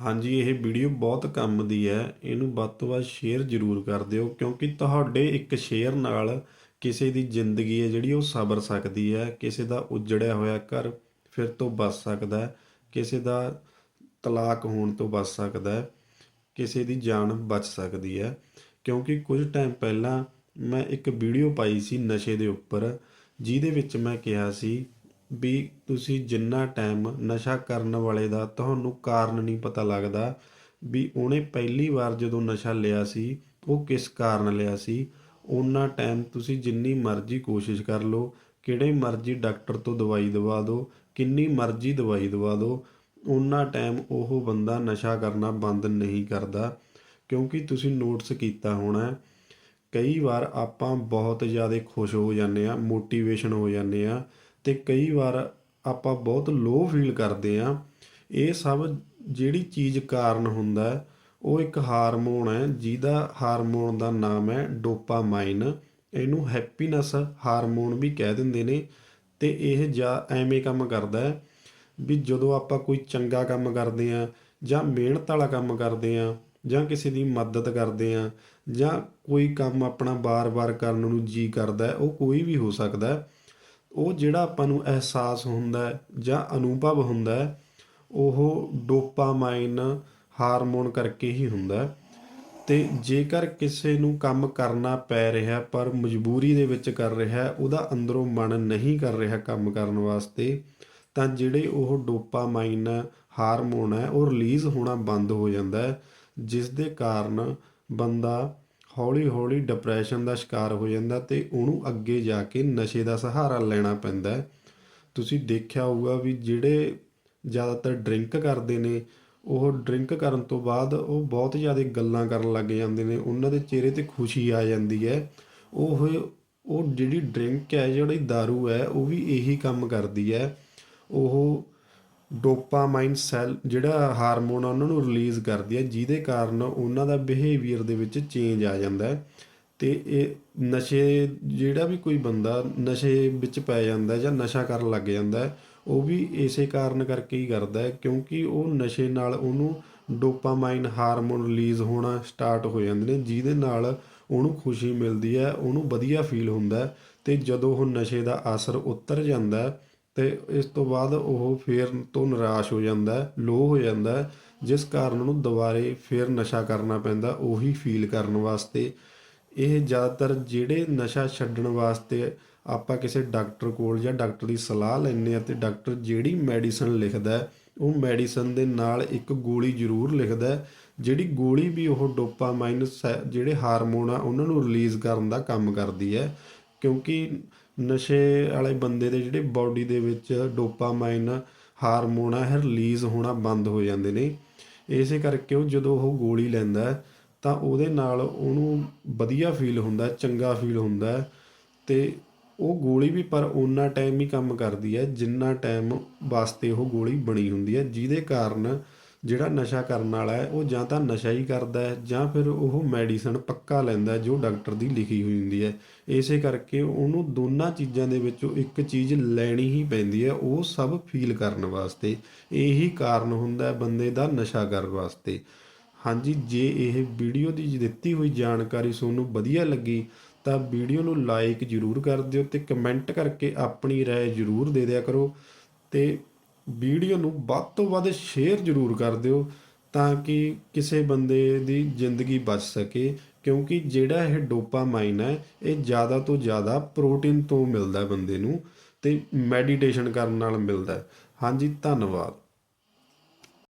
ਹਾਂਜੀ, ਇਹ ਵੀਡੀਓ ਬਹੁਤ ਕੰਮ ਦੀ ਹੈ। ਇਹਨੂੰ ਵੱਧ ਤੋਂ ਵੱਧ ਸ਼ੇਅਰ ਜ਼ਰੂਰ ਕਰ ਦਿਓ, ਕਿਉਂਕਿ ਤੁਹਾਡੇ ਇੱਕ ਸ਼ੇਅਰ ਨਾਲ ਕਿਸੇ ਦੀ ਜ਼ਿੰਦਗੀ ਹੈ ਜਿਹੜੀ ਉਹ ਸਬਰ ਸਕਦੀ ਹੈ। ਕਿਸੇ ਦਾ ਉਜੜਿਆ ਹੋਇਆ ਘਰ ਫਿਰ ਤੋਂ ਬਚ ਸਕਦਾ ਹੈ। ਕਿਸੇ ਦਾ ਤਲਾਕ ਹੋਣ ਤੋਂ ਬਚ ਸਕਦਾ ਹੈ। ਕਿਸੇ ਦੀ ਜਾਨ ਬਚ ਸਕਦੀ ਹੈ। ਕਿਉਂਕਿ ਕੁਝ ਟਾਈਮ ਪਹਿਲਾਂ ਮੈਂ ਇੱਕ ਵੀਡੀਓ ਪਾਈ ਸੀ ਨਸ਼ੇ ਦੇ ਉੱਪਰ, ਜਿਹਦੇ ਵਿੱਚ ਮੈਂ ਕਿਹਾ ਸੀ ਵੀ ਤੁਸੀਂ ਜਿੰਨਾ ਟਾਈਮ ਨਸ਼ਾ ਕਰਨ ਵਾਲੇ ਦਾ ਤੁਹਾਨੂੰ ਕਾਰਨ ਨਹੀਂ ਪਤਾ ਲੱਗਦਾ ਵੀ ਉਹਨੇ ਪਹਿਲੀ ਵਾਰ ਜਦੋਂ ਨਸ਼ਾ ਲਿਆ ਸੀ, ਉਹ ਕਿਸ ਕਾਰਨ ਲਿਆ ਸੀ ਉਹਨਾਂ ਟਾਈਮ ਤੁਸੀਂ ਜਿੰਨੀ ਮਰਜ਼ੀ ਕੋਸ਼ਿਸ਼ ਕਰ ਲਓ, ਕਿਹੜੇ ਮਰਜ਼ੀ ਡਾਕਟਰ ਤੋਂ ਦਵਾਈ ਦਵਾ ਦਿਓ ਕਿੰਨੀ ਮਰਜ਼ੀ ਦਵਾਈ ਦਵਾ ਦਿਓ ਉਹਨਾਂ ਟਾਈਮ ਉਹ ਬੰਦਾ ਨਸ਼ਾ ਕਰਨਾ ਬੰਦ ਨਹੀਂ ਕਰਦਾ, ਕਿਉਂਕਿ ਤੁਸੀਂ ਨੋਟਸ ਕੀਤਾ ਹੋਣਾ, ਕਈ ਵਾਰ ਆਪਾਂ ਬਹੁਤ ਜ਼ਿਆਦਾ ਖੁਸ਼ ਹੋ ਜਾਂਦੇ ਆ ਮੋਟੀਵੇਸ਼ਨ ਹੋ ਜਾਂਦੇ ਆ ਤੇ ਕਈ ਵਾਰ ਆਪਾਂ ਬਹੁਤ ਲੋਅ ਫੀਲ ਕਰਦੇ ਆ ਇਹ ਸਭ ਜਿਹੜੀ ਚੀਜ਼ ਕਾਰਨ ਹੁੰਦਾ ਉਹ ਇੱਕ ਹਾਰਮੋਨ ਹੈ, ਜਿਹਦਾ ਹਾਰਮੋਨ ਦਾ ਨਾਮ ਹੈ ਡੋਪਾਮਾਈਨ। ਇਹਨੂੰ ਹੈਪੀਨੈਸ ਹਾਰਮੋਨ ਵੀ ਕਹਿ ਦਿੰਦੇ ਨੇ ਤੇ ਇਹ ਜਾਂ ਐਵੇਂ ਕੰਮ ਕਰਦਾ ਹੈ ਵੀ ਜਦੋਂ ਆਪਾਂ ਕੋਈ ਚੰਗਾ ਕੰਮ ਕਰਦੇ ਆ ਜਾਂ ਮਿਹਨਤ ਵਾਲਾ ਕੰਮ ਕਰਦੇ ਆ ਜਾਂ ਕਿਸੇ ਦੀ ਮਦਦ ਕਰਦੇ ਆ ਜਾਂ ਕੋਈ ਕੰਮ ਆਪਣਾ ਬਾਰ-ਬਾਰ ਕਰਨ ਨੂੰ ਜੀ ਕਰਦਾ ਉਹ ਕੋਈ ਵੀ ਹੋ ਸਕਦਾ ਉਹ ਜਿਹੜਾ ਆਪਾਂ ਨੂੰ ਅਹਿਸਾਸ ਹੁੰਦਾ ਜਾਂ ਅਨੁਭਵ ਹੁੰਦਾ ਉਹ ਡੋਪਾਮਾਈਨ ਹਾਰਮੋਨ ਕਰਕੇ ਹੀ ਹੁੰਦਾ ਹੈ। ਤੇ ਜੇਕਰ ਕਿਸੇ ਨੂੰ ਕੰਮ ਕਰਨਾ ਪੈ ਰਿਹਾ, ਪਰ ਮਜਬੂਰੀ ਦੇ ਵਿੱਚ ਕਰ ਰਿਹਾ, ਉਹਦਾ ਅੰਦਰੋਂ ਮਨ ਨਹੀਂ ਕਰ ਰਿਹਾ ਕੰਮ ਕਰਨ ਵਾਸਤੇ, ਤਾਂ ਜਿਹੜੇ ਉਹ ਡੋਪਾਮਾਈਨ ਹਾਰਮੋਨ ਹੈ, ਉਹ ਰਿਲੀਜ਼ ਹੋਣਾ ਬੰਦ ਹੋ ਜਾਂਦਾ ਹੈ, ਜਿਸ ਦੇ ਕਾਰਨ ਬੰਦਾ ਹੌਲੀ-ਹੌਲੀ ਡਿਪਰੈਸ਼ਨ ਦਾ ਸ਼ਿਕਾਰ ਹੋ ਜਾਂਦਾ ਤੇ ਉਹਨੂੰ ਅੱਗੇ ਜਾ ਕੇ ਨਸ਼ੇ ਦਾ ਸਹਾਰਾ ਲੈਣਾ ਪੈਂਦਾ ਹੈ। ਤੁਸੀਂ ਦੇਖਿਆ ਹੋਊਗਾ ਵੀ ਜਿਹੜੇ ਜ਼ਿਆਦਾਤਰ ਡਰਿੰਕ ਕਰਦੇ ਨੇ, ਉਹ ਡਰਿੰਕ ਕਰਨ ਤੋਂ ਬਾਅਦ ਉਹ ਬਹੁਤ ਜ਼ਿਆਦਾ ਗੱਲਾਂ ਕਰਨ ਲੱਗ ਜਾਂਦੇ ਨੇ, ਉਹਨਾਂ ਦੇ ਚਿਹਰੇ ਤੇ ਖੁਸ਼ੀ ਆ ਜਾਂਦੀ ਹੈ। ਉਹ ਉਹ ਜਿਹੜੀ ਡਰਿੰਕ ਹੈ, ਜਿਹੜੀ दारू ਹੈ, ਉਹ ਵੀ ਇਹੀ ਕੰਮ ਕਰਦੀ ਹੈ। ਉਹ ਡੋਪਾਮਾਈਨ ਸੈੱਲ ਜਿਹੜਾ ਹਾਰਮੋਨ ਆ, ਉਹਨਾਂ ਨੂੰ ਰਿਲੀਜ਼ ਕਰਦੀ ਹੈ, ਜਿਹਦੇ ਕਾਰਨ ਉਹਨਾਂ ਦਾ ਬਿਹੇਵੀਅਰ ਦੇ ਵਿੱਚ ਚੇਂਜ ਆ ਜਾਂਦਾ ਹੈ ਤੇ ਇਹ ਨਸ਼ੇ ਜਿਹੜਾ ਵੀ ਕੋਈ ਬੰਦਾ ਨਸ਼ੇ ਵਿੱਚ ਪੈ ਜਾਂਦਾ ਜਾਂ ਨਸ਼ਾ ਕਰਨ ਲੱਗ ਜਾਂਦਾ ਉਹ ਵੀ ਇਸੇ ਕਾਰਨ ਕਰਕੇ ਹੀ ਕਰਦਾ ਹੈ, ਕਿਉਂਕਿ ਉਹ ਨਸ਼ੇ ਨਾਲ ਉਹਨੂੰ ਡੋਪਾਮਾਈਨ ਹਾਰਮੋਨ ਰਿਲੀਜ਼ ਹੋਣਾ ਸਟਾਰਟ ਹੋ ਜਾਂਦੇ ਨੇ, ਜਿਹਦੇ ਨਾਲ ਉਹਨੂੰ ਖੁਸ਼ੀ ਮਿਲਦੀ ਹੈ, ਉਹਨੂੰ ਵਧੀਆ ਫੀਲ ਹੁੰਦਾ ਹੈ ਤੇ ਜਦੋਂ ਉਹ ਨਸ਼ੇ ਦਾ ਅਸਰ ਉਤਰ ਜਾਂਦਾ ਤੇ ਇਸ ਤੋਂ ਬਾਅਦ ਉਹ ਫੇਰ ਤੋਂ ਨਿਰਾਸ਼ ਹੋ ਜਾਂਦਾ ਹੈ ਲੋ ਹੋ ਜਾਂਦਾ ਹੈ ਜਿਸ ਕਾਰਨ ਉਹਨੂੰ ਦੁਬਾਰੇ ਫੇਰ ਨਸ਼ਾ ਕਰਨਾ ਪੈਂਦਾ ਉਹੀ ਫੀਲ ਕਰਨ ਵਾਸਤੇ। ਇਹ ਜ਼ਿਆਦਾਤਰ ਜਿਹੜੇ ਨਸ਼ਾ ਛੱਡਣ ਵਾਸਤੇ ਆਪਾਂ ਕਿਸੇ ਡਾਕਟਰ ਕੋਲ ਜਾਂ ਡਾਕਟਰ ਦੀ ਸਲਾਹ ਲੈਂਦੇ ਆ ਤੇ ਡਾਕਟਰ ਜਿਹੜੀ ਮੈਡੀਸਨ ਲਿਖਦਾ ਹੈ, ਉਹ ਮੈਡੀਸਨ ਦੇ ਨਾਲ ਇੱਕ ਗੋਲੀ ਜ਼ਰੂਰ ਲਿਖਦਾ ਜਿਹੜੀ ਗੋਲੀ ਵੀ ਉਹ ਡੋਪਾਮਾਈਨ ਸੈ- ਜਿਹੜੇ ਹਾਰਮੋਨ ਆ ਉਹਨਾਂ ਨੂੰ ਰਿਲੀਜ਼ ਕਰਨ ਦਾ ਕੰਮ ਕਰਦੀ ਹੈ। ਕਿਉਂਕਿ ਨਸ਼ੇ ਵਾਲੇ ਬੰਦੇ ਦੇ ਜਿਹੜੇ ਬਾਡੀ ਦੇ ਵਿੱਚ ਡੋਪਾਮਾਈਨ ਹਾਰਮੋਨ ਆ, ਇਹ ਰਿਲੀਜ਼ ਹੋਣਾ ਬੰਦ ਹੋ ਜਾਂਦੇ ਨੇ। ਇਸੇ ਕਰਕੇ ਉਹ ਜਦੋਂ ਉਹ ਗੋਲੀ ਲੈਂਦਾ ਤਾਂ ਉਹਦੇ ਨਾਲ ਉਹਨੂੰ ਵਧੀਆ ਫੀਲ ਹੁੰਦਾ ਚੰਗਾ ਫੀਲ ਹੁੰਦਾ ਹੈ। ਤੇ ਉਹ ਗੋਲੀ ਵੀ ਪਰ ਓਨਾ ਟਾਈਮ ਹੀ ਕੰਮ ਕਰਦੀ ਹੈ ਜਿੰਨਾ ਟਾਈਮ ਵਾਸਤੇ ਉਹ ਗੋਲੀ ਬਣੀ ਹੁੰਦੀ ਹੈ, ਜਿਹਦੇ ਕਾਰਨ ਜਿਹੜਾ ਨਸ਼ਾ ਕਰਨ ਵਾਲਾ ਹੈ ਉਹ ਜਾਂ ਤਾਂ ਨਸ਼ਾ ਹੀ ਕਰਦਾ ਹੈ ਜਾਂ ਫਿਰ ਉਹ ਮੈਡੀਸਨ ਪੱਕਾ ਲੈਂਦਾ ਹੈ ਜੋ ਡਾਕਟਰ ਦੀ ਲਿਖੀ ਹੋਈ ਹੁੰਦੀ ਹੈ ਇਸੇ ਕਰਕੇ ਉਹਨੂੰ ਦੋਨਾਂ ਚੀਜ਼ਾਂ ਦੇ ਵਿੱਚੋਂ ਇੱਕ ਚੀਜ਼ ਲੈਣੀ ਹੀ ਪੈਂਦੀ ਹੈ ਉਹ ਸਭ ਫੀਲ ਕਰਨ ਵਾਸਤੇ ਇਹੀ ਕਾਰਨ ਹੁੰਦਾ ਹੈ ਬੰਦੇ ਦਾ ਨਸ਼ਾ ਕਰਨ ਵਾਸਤੇ ਹਾਂਜੀ ਜੇ ਇਹ ਵੀਡੀਓ ਦੀ ਦਿੱਤੀ ਹੋਈ ਜਾਣਕਾਰੀ ਤੁਹਾਨੂੰ ਵਧੀਆ ਲੱਗੀ ਤਾਂ ਵੀਡੀਓ ਨੂੰ ਲਾਈਕ ਜ਼ਰੂਰ ਕਰ ਦਿਓ ਤੇ ਕਮੈਂਟ ਕਰਕੇ ਆਪਣੀ رائے ਜ਼ਰੂਰ ਦੇ ਦਿਆ ਕਰੋ ਤੇ ਵੀਡੀਓ ਨੂੰ ਵੱਧ ਤੋਂ ਵੱਧ ਸ਼ੇਅਰ ਜ਼ਰੂਰ ਕਰ ਦਿਓ ਤਾਂ ਕਿ ਕਿਸੇ ਬੰਦੇ ਦੀ ਜ਼ਿੰਦਗੀ ਬਚ ਸਕੇ, ਕਿਉਂਕਿ ਜਿਹੜਾ ਇਹ ਡੋਪਾਮਾਈਨ ਹੈ, ਇਹ ਜ਼ਿਆਦਾ ਤੋਂ ਜ਼ਿਆਦਾ ਪ੍ਰੋਟੀਨ ਤੋਂ ਮਿਲਦਾ ਬੰਦੇ ਨੂੰ ਤੇ ਮੈਡੀਟੇਸ਼ਨ ਕਰਨ ਨਾਲ ਮਿਲਦਾ ਹਾਂਜੀ, ਧੰਨਵਾਦ।